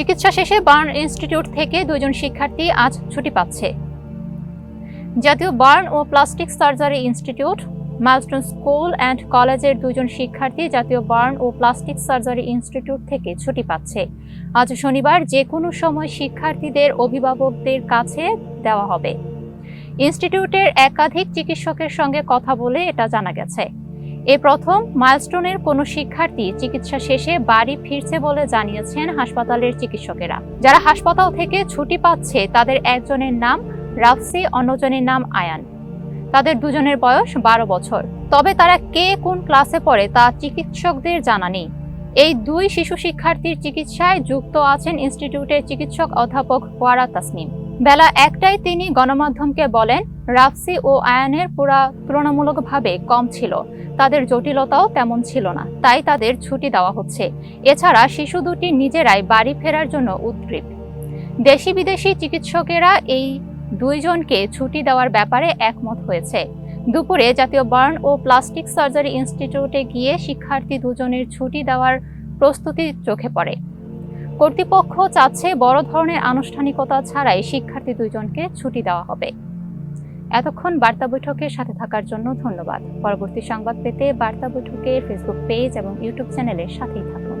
চিকিৎসা শেষে burn institute থেকে দুজন শিক্ষার্থী আজ ছুটি পাচ্ছে। জাতীয় burn O plastic surgery institute, milestone school and কলেজের দুজন শিক্ষার্থী জাতীয় বার্ন ও প্লাস্টিক সার্জারি ইনস্টিটিউট থেকে ছুটি পাচ্ছে। আজ শনিবার যে কোনো সময় শিক্ষার্থীদের অভিভাবকদের কাছে দেওয়া হবে। ইনস্টিটিউটের একাধিক চিকিৎসকের সঙ্গে কথা বলে এটা জানা গেছে। এ প্রথম মাইলস্টোনের কোনো শিক্ষার্থী চিকিৎসা শেষে বাড়ি ফিরছে বলে জানিয়েছেন হাসপাতালের চিকিৎসকেরা। যারা হাসপাতাল থেকে ছুটি পাচ্ছে, তাদের একজনের নাম রাফসি, অন্যজনের নাম আয়ান। তাদের দুজনের বয়স বারো বছর। তবে তারা কে কোন ক্লাসে পড়ে তা চিকিৎসকদের জানা নেই। এই দুই শিশু শিক্ষার্থীর চিকিৎসায় যুক্ত আছেন ইনস্টিটিউটের চিকিৎসক অধ্যাপক ওয়ারা তাসনিম। বেলা একটায় তিনি গণমাধ্যমকে বলেন, রাফসি ও আয়ানের পুরা তুলনামূলকভাবে কম ছিল। তাদের জটিলতাও তেমন ছিল না, তাই তাদের ছুটি দেওয়া হচ্ছে। এছাড়া শিশু দুটি নিজেরাই বাড়ি ফেরার জন্য উদ্গ্রীব। দেশি বিদেশি চিকিৎসকেরা এই দুইজনকে ছুটি দেওয়ার ব্যাপারে একমত হয়েছে। দুপুরে জাতীয় বার্ন ও প্লাস্টিক সার্জারি ইনস্টিটিউটে গিয়ে শিক্ষার্থী দুজনের ছুটি দেওয়ার প্রস্তুতি চোখে পড়ে। কর্তৃপক্ষ চাচ্ছে বড় ধরনের আনুষ্ঠানিকতা ছাড়াই শিক্ষার্থী দুইজনকে ছুটি দেওয়া হবে। এতক্ষণ বার্তা বৈঠকের সাথে থাকার জন্য ধন্যবাদ। পরবর্তী সংবাদ পেতে বার্তা বৈঠকের ফেসবুক পেজ এবং ইউটিউব চ্যানেলের সাথেই থাকুন।